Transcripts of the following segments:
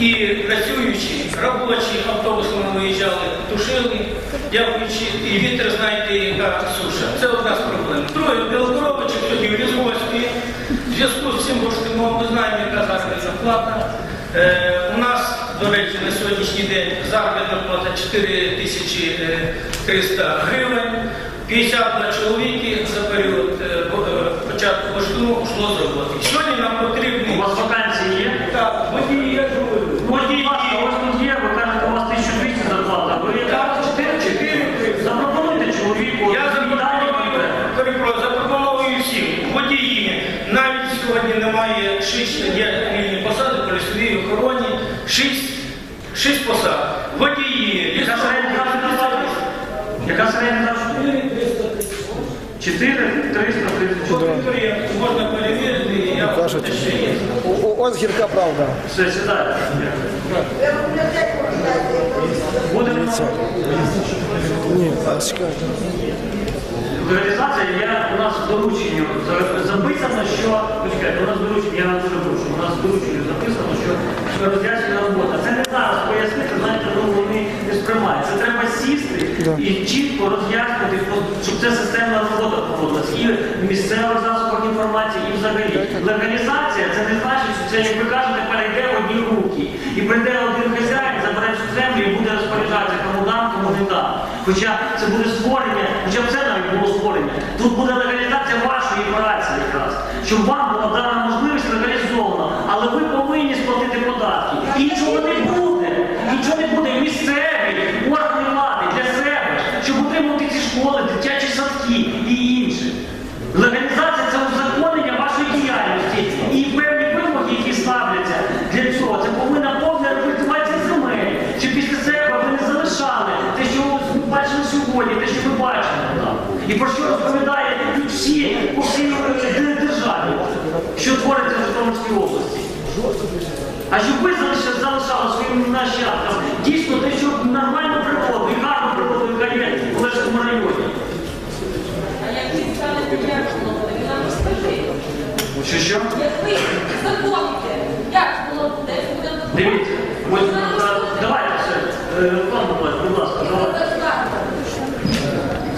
І працюючи, робочі автобусами виїжджали, тушили, дякуючи, і вітер, знаєте, яка суша. Це одна з проблем. Друге, Білокоровичі сьогодні в Різгоспі. В зв'язку з цим бурштином ми знаємо, яка заробітна плата. Е, у нас, до речі, на сьогоднішній день заробітна плата 4300 гривень. 52 чоловіки за період е, е, початку бурштину йшло з роботи. Сьогодні нам У вас вакансії є? так, водії, я ж говорю, Водій, ласка, ось тут є, ви кажете, у вас 1200 зарплата. Ви Так, 4 запропонуйте чоловіку. Я запропоную, перепрошую, запропоную всім. Водії. Навіть сьогодні немає шість є вільні посади по лісовій охороні. Шість, шість посад. Водії, Яка середня? Яка середня заробітна? 4 334. Підприємство можна перевірити, і я Кажуть. ще є. Ось гірка правда. Все, сідайте. Будемо. Ні. Організація, я, за- записано, що, почекайте, у нас в дорученні, я дуже прошу, у нас в записано, що роз'яснює робота. Це не зараз пояснити, знаєте, ну вони не сприймають. Це треба сісти і чітко роз'яснити, щоб це системна робота проводилась. І в місцевих засобах інформації, і взагалі. Легалізація це не значить, що це, як ви кажете, перейде в одні руки. І прийде один хазяїн, забере всю землю і буде розпоряджатися, дам, кому не там. Хоча це буде створення, хоча б це навіть було створення. Тут буде легалізація вашої праці якраз. Щоб вам була дана можливість легалізована, але ви повинні сплатити податки. Іншого не буде. Нічого не буде. Місцеві органи влади для себе, щоб утримувати ці школи, дитячі садки і інше. Легалізація це узаконення вашої діяльності і певні вимоги, які ставляться для цього. Це повинна повна рекультивація земель. Щоб після себе ви не залишали те, що ви бачили сьогодні, те, що ви бачили там. І про що розповідає всі по всій е, державі, що твориться в Житомирській області. А щоб ви залишали, залишали своїм нащадкам дійсно те, що нормально і гарну природу, яка є в Олешкому районі. А як ви стали підтримувати, нам розкажи? Що що? Як ви законите, як було десь буде Дивіться, ось е, давайте все. Е, Пан Миколаївич, будь ласка, давайте.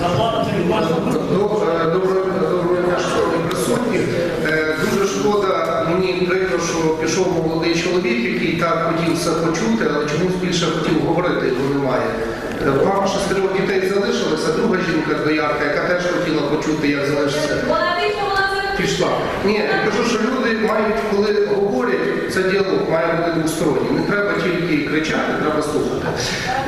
Зарплата це від вас. Доброго доброго дня, шановні присутні. Е, Дуже шкода, мені прикро, що пішов молодий чоловік, який так хотів все почути, але чомусь більше хотів говорити, його немає. Е, Мама шестерьох дітей залишилася, друга жінка доярка, яка теж хотіла почути, як залишиться. Пішла. Ні, я кажу, що люди мають, коли це діалог має бути двосторонній. Не треба тільки кричати, треба слухати.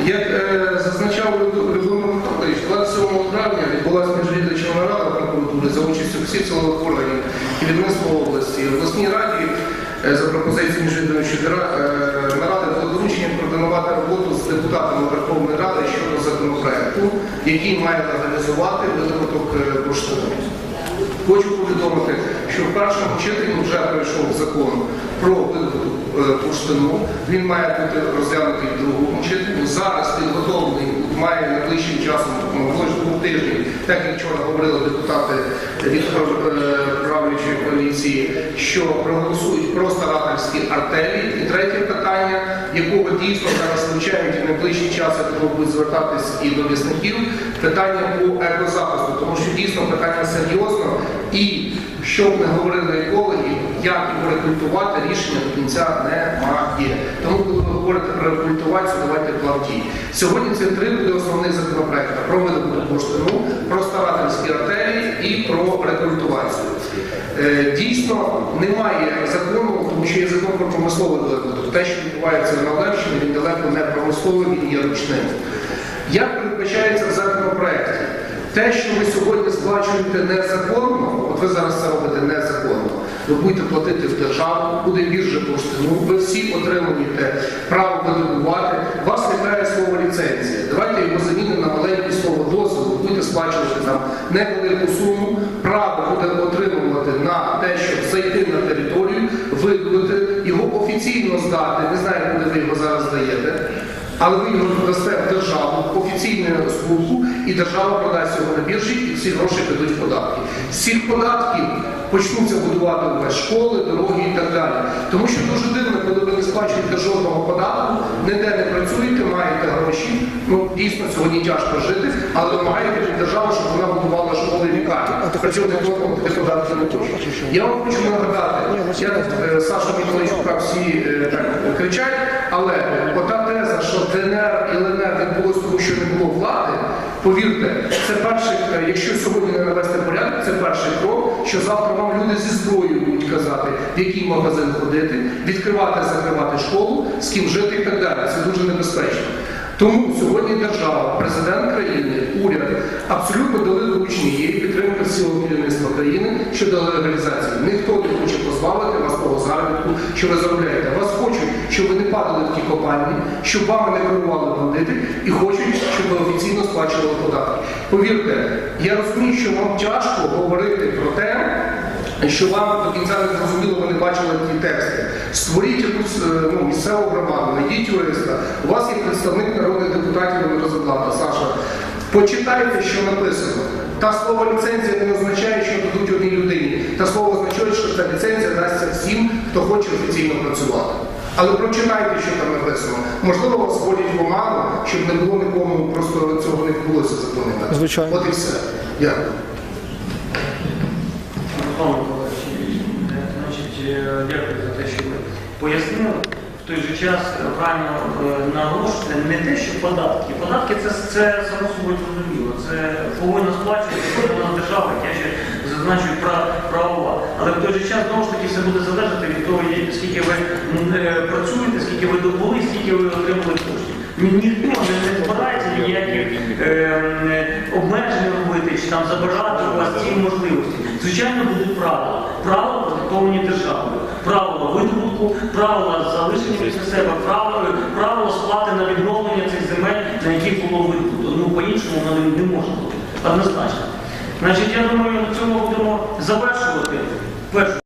Як е, зазначав Любомир Михайлович, 27 травня відбулася міжвідувачна нарада прокуратури за участю всіх силових органів і відомства області. В обласній раді е, за пропозицією е, наради було доручення координувати роботу з депутатами Верховної Ради щодо законопроекту, який має легалізувати видобуток е, бурштину. Хочу повідомити, що в першому читанні вже пройшов закон про видобуток е, бурштину. Він має бути розглянутий в другому читанні. Зараз підготовлений має найближчим часом, може двох тижнів, так як вчора говорили депутати від е, правлячої коаліції, що проголосують про старательські артелі. І третє питання, якого дійсно зараз вивчають і найближчий час, думаю, будуть звертатись і до лісників, питання по екозахисту, тому що дійсно питання серйозно і щоб не говорили екологи, як його рекультувати, рішення до кінця немає. Тому, коли ви говорите про рекультивацію, давайте план дій. Сьогодні це три буде основних законопроекти про видобуток бурштину, про старательські артерії і про рекультивацію. Е, Дійсно, немає закону, тому що є закон про промисловий видобуток. Те, що відбувається на Олевщині, він далеко не промисловий, він є ручним. Як передбачається в законопроекті? Те, що ви сьогодні сплачуєте незаконно, от ви зараз це робите незаконно, ви будете платити в державу, буде біржа бурштину, ви всі отримуєте право у вас грає слово ліцензія. Давайте його замінимо на маленьке слово дозвіл, ви будете сплачувати там невелику суму, право буде отримувати на те, щоб зайти на територію, видобути, його офіційно здати, не знаю, куди ви його зараз здаєте. Але ви його дасте в державу, офіційну службу, і держава продасть його на біржі, і всі гроші підуть в податки. З цих податків почнуться будувати у вас школи, дороги і так далі. Тому що дуже дивно, коли ви не сплачуєте жодного податку, ніде не працюєте, маєте гроші. Ну дійсно сьогодні тяжко жити, але вимагаєте від держави, щоб вона будувала школи і лікарні. Причому не платите податки не хоче. Я вам хочу нагадати, я е, Саша Миколайчука всі е, так кричать, але ота теза, що ДНР і ЛНР відбулося тому, що не було влади, повірте, це перший, е, якщо сьогодні не навести порядок, це перший крок, що завтра вам люди зі зброєю будуть казати, в який магазин ходити, відкривати, закривати школу, з ким жити і так далі. Це дуже небезпечно. Тому сьогодні держава, президент країни, уряд абсолютно дали доручення є підтримка цілого керівництва країни щодо легалізації. Ніхто не хоче позбавити вас того заробітку, що ви заробляєте. Вас хочуть, щоб ви не падали в ті копальні, щоб вами не керували бандити і хочуть, щоб ви офіційно сплачували податки. Повірте, я розумію, що вам тяжко говорити про те, що вам до кінця не зрозуміло, ви не бачили ті тексти. Створіть якусь е, ну, місцеву громаду, знайдіть юриста. У вас є представник народних депутатів Дмитро Заплата, Саша. Почитайте, що написано. Та слово ліцензія не означає, що дадуть одній людині. Та слово означає, що ця ліцензія дасться всім, хто хоче офіційно працювати. Але прочитайте, що там написано. Можливо, вас вводять в оману, щоб не було нікому, просто цього не відбулося законити. Звичайно. От і все. Дякую. Ви пояснили. В той же час е, правильно е, не те, що податки. Податки це, це само собою зрозуміло. Це повинна сплачувати повинна держава, я ще зазначу пра- правова. Але в той же час знову ж таки все буде залежати від того, скільки ви е, працюєте, скільки ви добули, скільки ви отримали коштів. Ніхто не, збирається ніякі е, обмеження робити чи там забирати у вас ці можливості. Звичайно, будуть правила. Правила продиктовані державою. Правила видобутку, правила залишення після себе, правила, правила сплати на відновлення цих земель, на яких було видобуто. Ну, по-іншому воно не, не може бути. Однозначно. Значить, я думаю, на цьому будемо завершувати. Першу